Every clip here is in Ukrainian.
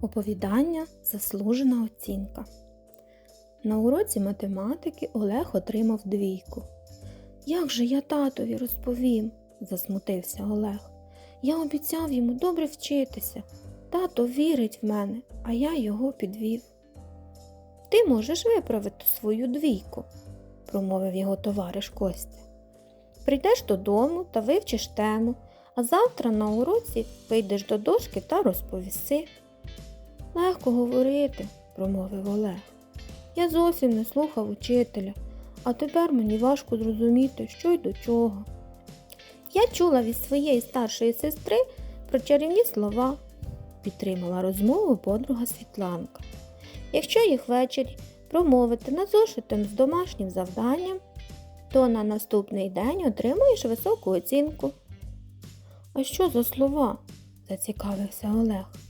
Оповідання Заслужена оцінка. На уроці математики Олег отримав двійку. Як же я татові розповім? засмутився Олег. Я обіцяв йому добре вчитися. Тато вірить в мене, а я його підвів. Ти можеш виправити свою двійку, промовив його товариш Костя. Прийдеш додому та вивчиш тему, а завтра на уроці вийдеш до дошки та розповіси. Легко говорити, промовив Олег. Я зовсім не слухав учителя, а тепер мені важко зрозуміти, що й до чого. Я чула від своєї старшої сестри про чарівні слова, підтримала розмову подруга Світланка. Якщо їх ввечері промовити над зошитом з домашнім завданням, то на наступний день отримаєш високу оцінку. А що за слова? зацікавився Олег.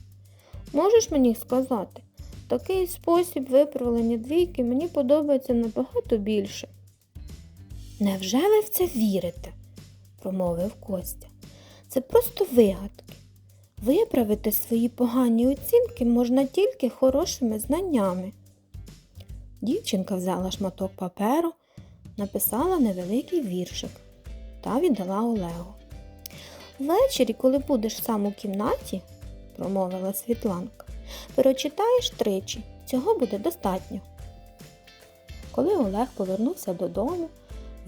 Можеш мені сказати? Такий спосіб виправлення двійки мені подобається набагато більше. Невже ви в це вірите? промовив Костя. Це просто вигадки. Виправити свої погані оцінки можна тільки хорошими знаннями. Дівчинка взяла шматок паперу, написала невеликий віршик та віддала Олегу. Ввечері, коли будеш сам у кімнаті, промовила Світланка, перечитаєш тричі, цього буде достатньо. Коли Олег повернувся додому,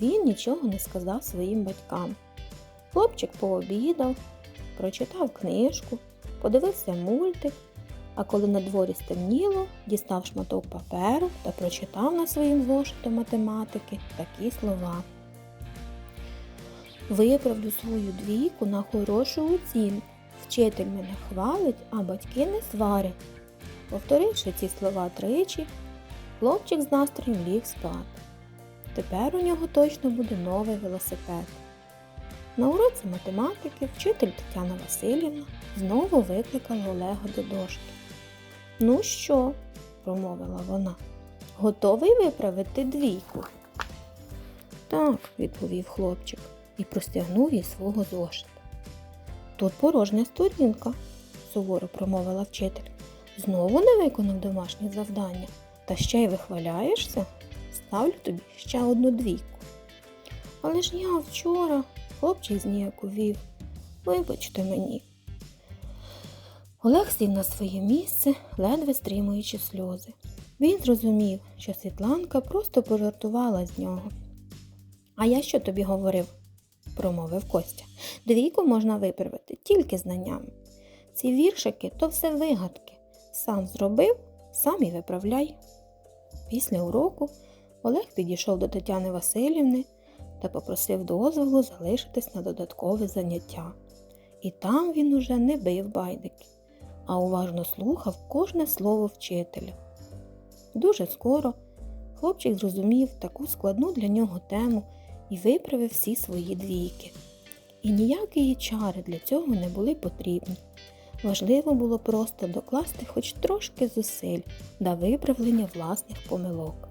він нічого не сказав своїм батькам. Хлопчик пообідав, прочитав книжку, подивився мультик, а коли на дворі стемніло, дістав шматок паперу та прочитав на своїм зошитом математики такі слова. Виправлю свою двійку на хорошу оцінку. Вчитель мене хвалить, а батьки не сварять. Повторивши ці слова тричі, хлопчик з настроєм ліг спати. Тепер у нього точно буде новий велосипед. На уроці математики вчитель Тетяна Васильівна знову викликала Олега до дошки. Ну що? промовила вона. Готовий виправити двійку? Так, відповів хлопчик і простягнув їй свого зошита. Тут порожня сторінка, суворо промовила вчитель. Знову не виконав домашнє завдання, та ще й вихваляєшся? Ставлю тобі ще одну двійку. Але ж я вчора, хлопчик зніяковів, вибачте мені. Олег сів на своє місце, ледве стримуючи сльози. Він зрозумів, що Світланка просто пожартувала з нього. А я що тобі говорив? Промовив Костя. Двійку можна виправити тільки знаннями. Ці віршики то все вигадки. Сам зробив, сам і виправляй. Після уроку Олег підійшов до Тетяни Васильівни та попросив дозволу залишитись на додаткове заняття. І там він уже не бив байдики, а уважно слухав кожне слово вчителя. Дуже скоро хлопчик зрозумів таку складну для нього тему і виправив всі свої двійки. І ніякі її чари для цього не були потрібні. Важливо було просто докласти хоч трошки зусиль до виправлення власних помилок.